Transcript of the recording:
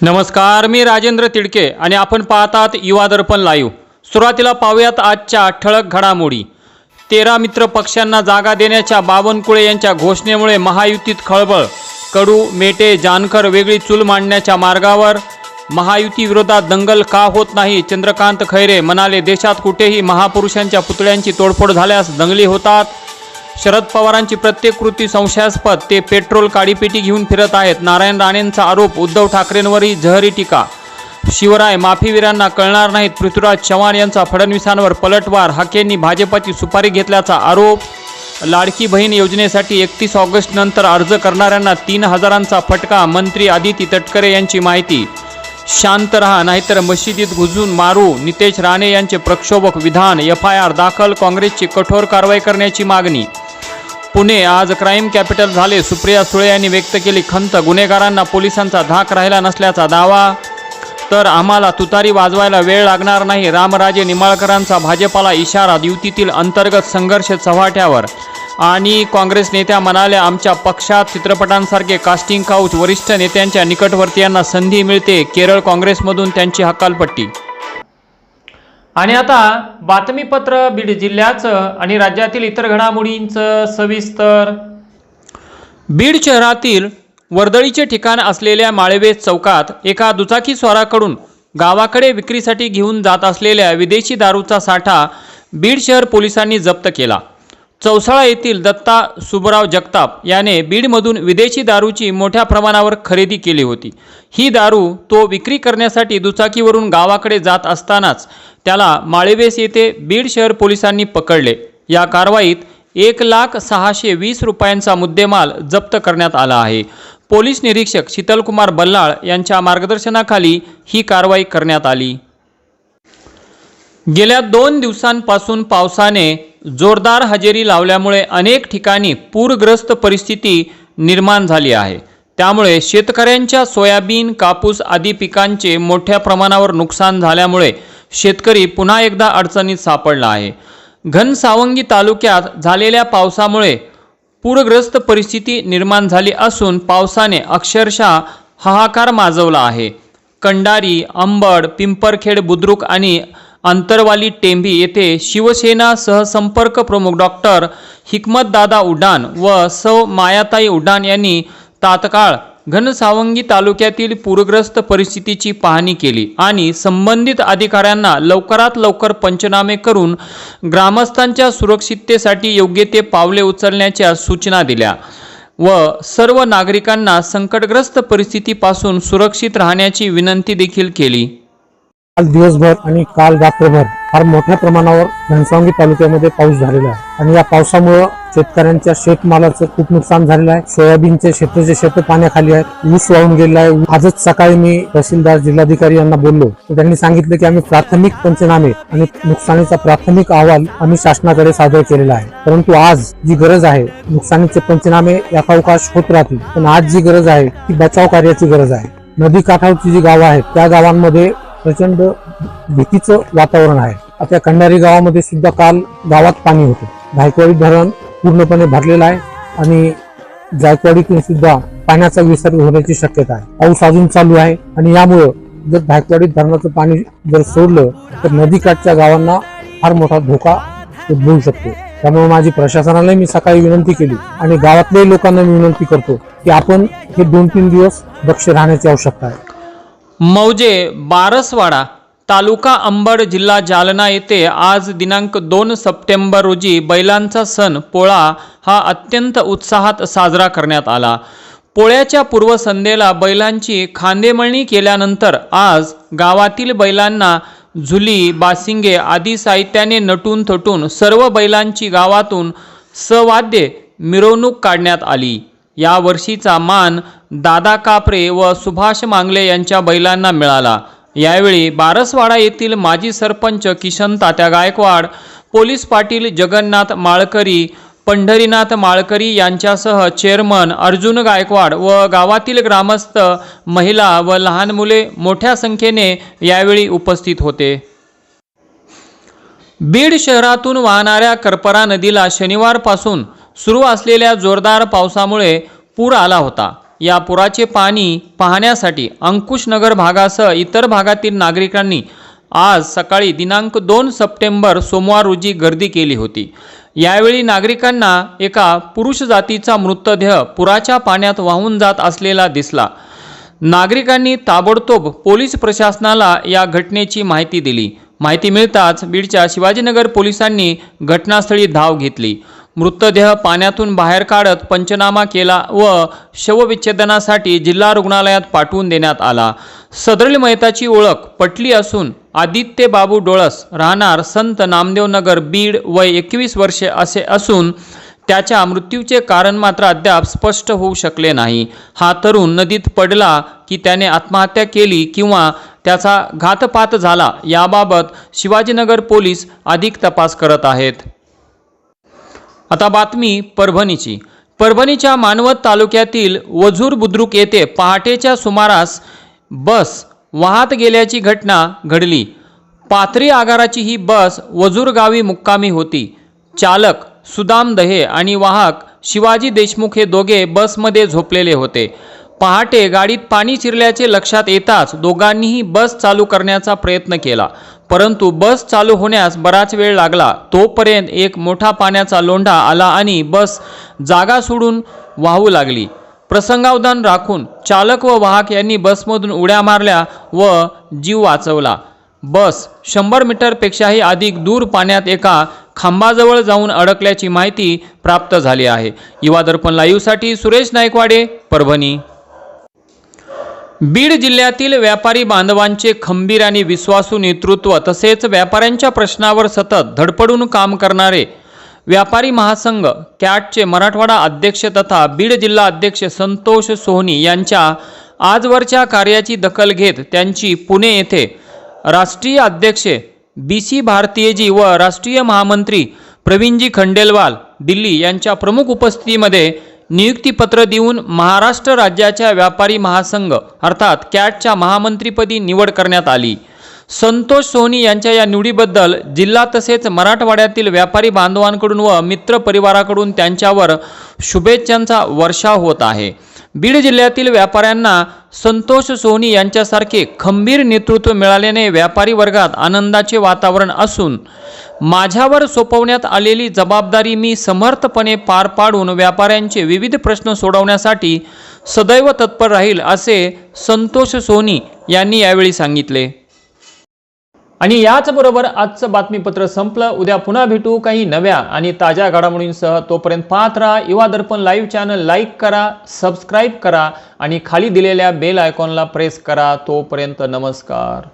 नमस्कार मी राजेंद्र तिडके आणि आपण पाहतात युवा दर्पण लाईव्ह. सुरुवातीला पाहूयात आजच्या ठळक घडामोडी. तेरा मित्र पक्षांना जागा देण्याच्या बावनकुळे यांच्या घोषणेमुळे महायुतीत खळबळ. कडू मेटे जानकर वेगळी चूल मांडण्याच्या मार्गावर महायुती विरोधात दंगल का होत नाही? चंद्रकांत खैरे म्हणाले देशात कुठेही महापुरुषांच्या पुतळ्यांची तोडफोड झाल्यास दंगली होतात. शरद पवारांची प्रत्येक कृती संशयास्पद. ते पेट्रोल काडीपेटी घेऊन फिरत आहेत. नारायण राणेंचा आरोप उद्धव ठाकरेंवरही जहरी टीका. शिवराय माफीवीरांना कळणार नाहीत. पृथ्वीराज चव्हाण यांचा फडणवीसांवर पलटवार. हाकेंनी भाजपाची सुपारी घेतल्याचा आरोप. लाडकी बहीण योजनेसाठी एकतीस ऑगस्ट नंतर अर्ज करणाऱ्यांना तीन हजारांचा फटका. मंत्री आदिती तटकरे यांची माहिती शांत रहा नाहीतर मशिदीत घुसून मारू. नितेश राणे यांचे प्रक्षोभक विधान एफ आय आर दाखल काँग्रेसची कठोर कारवाई करण्याची मागणी. पुणे आज क्राईम कॅपिटल झाले. सुप्रिया सुळे यांनी व्यक्त केली खंत गुन्हेगारांना पोलिसांचा धाक राहिला नसल्याचा दावा. तर आम्हाला तुतारी वाजवायला वेळ लागणार नाही. रामराजे निंबाळकरांचा भाजपाला इशारा युतीतील अंतर्गत संघर्ष चव्हाट्यावर. आणि काँग्रेस नेत्या म्हणाल्या आमच्या पक्षात चित्रपटांसारखे कास्टिंग काउच वरिष्ठ नेत्यांच्या निकटवर्तीयांना संधी मिळते. केरळ काँग्रेसमधून त्यांची हकालपट्टी. आणि आता बातमीपत्र बीड जिल्ह्याचं आणि राज्यातील इतर घडामोडींचं सविस्तर. बीड शहरातील वर्दळीचे ठिकाण असलेल्या माळवेज चौकात एका दुचाकी स्वाराकडून गावाकडे विक्रीसाठी घेऊन जात असलेल्या विदेशी दारूचा साठा बीड शहर पोलिसांनी जप्त केला. चौसाळा येथील दत्ता सुबराव जगताप याने बीडमधून विदेशी दारूची मोठ्या प्रमाणावर खरेदी केली होती. ही दारू तो विक्री करण्यासाठी दुचाकीवरून गावाकडे जात असतानाच त्याला माळेवेस येथे बीड शहर पोलिसांनी पकडले. या कारवाईत एक लाख सहाशे वीस रुपयांचा मुद्देमाल जप्त करण्यात आला आहे. पोलीस निरीक्षक शीतलकुमार बल्लाळ यांच्या मार्गदर्शनाखाली ही कारवाई करण्यात आली. गेल्या दोन दिवसांपासून पावसाने जोरदार हजेरी लावल्यामुळे अनेक ठिकाणी पूरग्रस्त परिस्थिती निर्माण झाली आहे. त्यामुळे शेतकऱ्यांच्या सोयाबीन कापूस आदी पिकांचे मोठ्या प्रमाणावर नुकसान झाल्यामुळे शेतकरी पुन्हा एकदा अडचणीत सापडला आहे. घनसावंगी तालुक्यात झालेल्या पावसामुळे पूरग्रस्त परिस्थिती निर्माण झाली असून पावसाने अक्षरशः हाहाकार माजवला आहे. कंडारी अंबड पिंपरखेड बुद्रुक आणि अंतरवाली टेंभी येथे शिवसेना सहसंपर्क प्रमुख डॉक्टर हिकमतदादा उड्डाण व सौ मायाताई उड्डाण यांनी तात्काळ घनसावंगी तालुक्यातील पूरग्रस्त परिस्थितीची पाहणी केली आणि संबंधित अधिकाऱ्यांना लवकरात लवकर पंचनामे करून ग्रामस्थांच्या सुरक्षिततेसाठी योग्य ते पावले उचलण्याच्या सूचना दिल्या व सर्व नागरिकांना संकटग्रस्त परिस्थितीपासून सुरक्षित राहण्याची विनंती देखील केली. काल दिवसभर आणि काल रात्रभर फार मोठ्या प्रमाणावर घनसावंगी तालुक्यामध्ये पाऊस झालेला आहे. आणि या पावसामुळं शेतकऱ्यांच्या शेतमालाचं खूप नुकसान झालेलं आहे. सोयाबीनचे शेताचे शेत पाण्याखाली आहेत. ऊस वाहून गेलेला आहे. आजच सकाळी मी तहसीलदार जिल्हाधिकारी यांना बोललो. तर त्यांनी सांगितलं की आम्ही प्राथमिक पंचनामे आणि नुकसानीचा प्राथमिक अहवाल आम्ही शासनाकडे सादर केलेला आहे. परंतु आज जी गरज आहे नुकसानीचे पंचनामे याकावकाश होत राहतील. पण आज जी गरज आहे ती बचाव कार्याची गरज आहे. नदी काठावरची जी गावं आहेत त्या गावांमध्ये प्रचंड भीतीचं वातावरण आहे. आता कंडारी गावामध्ये सुद्धा काल गावात पाणी होतं. जायकवाडी धरण पूर्णपणे भरलेलं आहे आणि जायकवाडीतून सुद्धा पाण्याचा विसर्ग होण्याची शक्यता आहे. पाऊस अजून चालू आहे आणि यामुळं जर भायकवाडीत धरणाचं पाणी जर सोडलं तर नदीकाठच्या गावांना फार मोठा धोका उद्भवू शकतो. त्यामुळे माझी प्रशासनाला मी सकाळी विनंती केली आणि गावातल्याही लोकांना मी विनंती करतो की आपण हे दोन तीन दिवस दक्ष राहण्याची आवश्यकता आहे. मौजे बारसवाडा तालुका अंबड जिल्हा जालना येथे आज दिनांक दोन सप्टेंबर रोजी बैलांचा सण पोळा हा अत्यंत उत्साहात साजरा करण्यात आला. पोळ्याच्या पूर्वसंध्येला बैलांची खांदेमळणी केल्यानंतर आज गावातील बैलांना झुली बासिंगे आदी साहित्याने नटून थटून सर्व बैलांची गावातून सवाद्य मिरवणूक काढण्यात आली. या वर्षीचा मान दादा कापरे व सुभाष मांगले यांच्या बैलांना मिळाला. यावेळी बारसवाडा येथील माजी सरपंच किशन तात्या गायकवाड पोलीस पाटील जगन्नाथ माळकरी पंढरीनाथ माळकरी यांच्यासह चेअरमन अर्जुन गायकवाड व गावातील ग्रामस्थ महिला व लहान मुले मोठ्या संख्येने यावेळी उपस्थित होते. बीड शहरातून वाहणाऱ्या करपरा नदीला शनिवारपासून सुरू असलेल्या जोरदार पावसामुळे पूर आला होता. या पुराचे पाणी पाहण्यासाठी अंकुशनगर भागासह इतर भागातील नागरिकांनी आज सकाळी दिनांक दोन सप्टेंबर सोमवार रोजी गर्दी केली होती. यावेळी नागरिकांना एका पुरुष जातीचा मृतदेह पुराच्या पाण्यात वाहून जात असलेला दिसला. नागरिकांनी ताबडतोब पोलीस प्रशासनाला या घटनेची माहिती दिली. माहिती मिळताच बीडच्या शिवाजीनगर पोलिसांनी घटनास्थळी धाव घेतली. मृतदेह पाण्यातून बाहेर काढत पंचनामा केला व शवविच्छेदनासाठी जिल्हा रुग्णालयात पाठवून देण्यात आला. सदरील मयताची ओळख पटली असून आदित्य बाबू डोळस राहणार संत नामदेव नगर बीड वय एकवीस वर्षे असे असून त्याच्या मृत्यूचे कारण मात्र अद्याप स्पष्ट होऊ शकले नाही. हा तरुण नदीत पडला की त्याने आत्महत्या केली किंवा त्याचा घातपात झाला याबाबत शिवाजीनगर पोलीस अधिक तपास करत आहेत. आता बातमी परभणीची. परभणीच्या मानवत तालुक्यातील वझूर बुद्रुक येथे पहाटेच्या सुमारास बस वाहत गेल्याची घटना घडली. पाथरी आगाराची ही बस वजूर गावी मुक्कामी होती. चालक सुदाम दहे आणि वाहक शिवाजी देशमुख हे दोघे बसमध्ये झोपलेले होते. पहाटे गाडीत पाणी शिरल्याचे लक्षात येताच दोघांनीही बस चालू करण्याचा प्रयत्न केला. परंतु बस चालू होण्यास बराच वेळ लागला. तोपर्यंत एक मोठा पाण्याचा लोंढा आला आणि बस जागा सोडून वाहू लागली. प्रसंगावधान राखून चालक व वाहक यांनी बसमधून उड्या मारल्या व जीव वाचवला. बस शंभर मीटरपेक्षाही अधिक दूर पाण्यात एका खांबाजवळ जाऊन अडकल्याची माहिती प्राप्त झाली आहे. युवा दर्पण लाईव्हसाठी सुरेश नायकवाडे परभणी. बीड जिल्ह्यातील व्यापारी बांधवांचे खंबीर आणि विश्वासू नेतृत्व तसेच व्यापाऱ्यांच्या प्रश्नावर सतत धडपडून काम करणारे व्यापारी महासंघ कॅटचे मराठवाडा अध्यक्ष तथा बीड जिल्हा अध्यक्ष संतोष सोहनी यांच्या आजवरच्या कार्याची दखल घेत त्यांची पुणे येथे राष्ट्रीय अध्यक्ष बी सी भारतीयजी व राष्ट्रीय महामंत्री प्रवीणजी खंडेलवाल दिल्ली यांच्या प्रमुख उपस्थितीमध्ये नियुक्तीपत्र देऊन महाराष्ट्र राज्याच्या व्यापारी महासंघ अर्थात कॅटच्या महामंत्रीपदी निवड करण्यात आली. संतोष सोनी यांच्या या निवडीबद्दल जिल्हा तसेच मराठवाड्यातील व्यापारी बांधवांकडून व मित्र परिवाराकडून त्यांच्यावर शुभेच्छांचा वर्षाव होत आहे. बीड जिल्ह्यातील व्यापाऱ्यांना संतोष सोनी यांच्यासारखे खंबीर नेतृत्व मिळाल्याने व्यापारी वर्गात आनंदाचे वातावरण असून माझ्यावर सोपवण्यात आलेली जबाबदारी मी समर्थपणे पार पाडून व्यापाऱ्यांचे विविध प्रश्न सोडवण्यासाठी सदैव तत्पर राहील असे संतोष सोनी यांनी यावेळी सांगितले. आणि याचबरोबर आजचं बातमीपत्र संपलं. उद्या पुन्हा भेटू. काही नव्या आणि ताज्या घडामोडींसह तोपर्यंत पाहत राहा. Yuva Darpan live channel like करा सबस्क्राईब करा आणि खाली दिलेल्या बेल आयकॉनला प्रेस करा. तोपर्यंत नमस्कार.